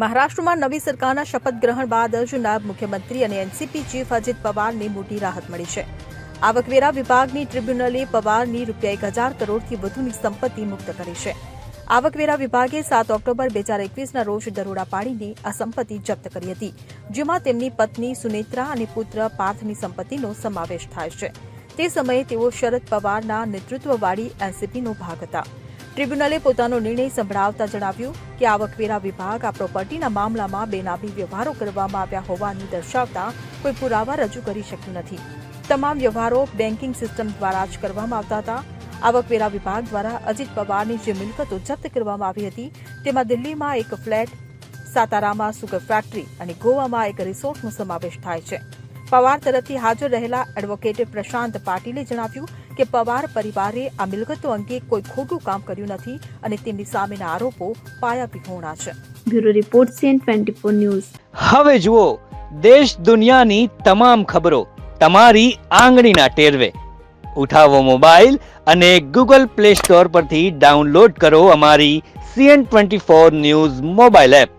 મહારાષ્ટ્રમાં નવી સરકારના શપથ ગ્રહણ બાદ જ નાયબ મુખ્યમંત્રી અને એનસીપી ચીફ અજીત પવારને મોટી રાહત મળી છે. આવકવેરા વિભાગની ટ્રિબ્યુનલે પવારની રૂપિયા એક હજાર કરોડથી વધુની સંપત્તિ મુક્ત કરી છે. આવકવેરા વિભાગે સાત ઓક્ટોબર બે હજાર એકવીસના રોજ દરોડા પાડીને આ સંપત્તિ જપ્ત કરી હતી, જેમાં તેમની પત્ની સુનેત્રા અને પુત્ર પાર્થની સંપત્તિનો સમાવેશ થાય છે. તે સમયે તેઓ શરદ પવારના નેતૃત્વવાળી એનસીપીનો ભાગ હતા. ટ્રિબ્યુનલે પોતાનો નિર્ણય સંભળાવતા જણાવ્યું કે આવકવેરા વિભાગ આ પ્રોપર્ટીના મામલામાં બેનામી વ્યવહારો કરવામાં આવ્યા હોવાનું દર્શાવતા કોઈ પુરાવા રજૂ કરી શક્યું નથી. તમામ વ્યવહારો બેન્કિંગ સિસ્ટમ દ્વારા જ કરવામાં આવતા હતા. આવકવેરા વિભાગ દ્વારા અજીત પવારની જે મિલકતો જપ્ત કરવામાં આવી હતી, તેમાં દિલ્હીમાં એક ફ્લેટ, સાતારામાં સુગર ફેક્ટરી અને ગોવામાં એક રિસોર્ટનો સમાવેશ થાય છે. પવાર તરફથી હાજર રહેલા એડવોકેટ પ્રશાંત પાટીલે જણાવ્યું કે પવાર પરિવારે આ મિલકતો અંગે કોઈ ખોટું કામ કર્યું નથી અને તેમની સામેના આરોપો પાયાવિહોણા છે. Bureau report CN twenty four news. હવે જુઓ દેશ દુનિયાની તમામ ખબરો તમારી આંગળીના ટેરવે. ઉઠાવો મોબાઈલ અને ગૂગલ પ્લે સ્ટોર પરથી ડાઉનલોડ કરો અમારી CN twenty four news mobile app.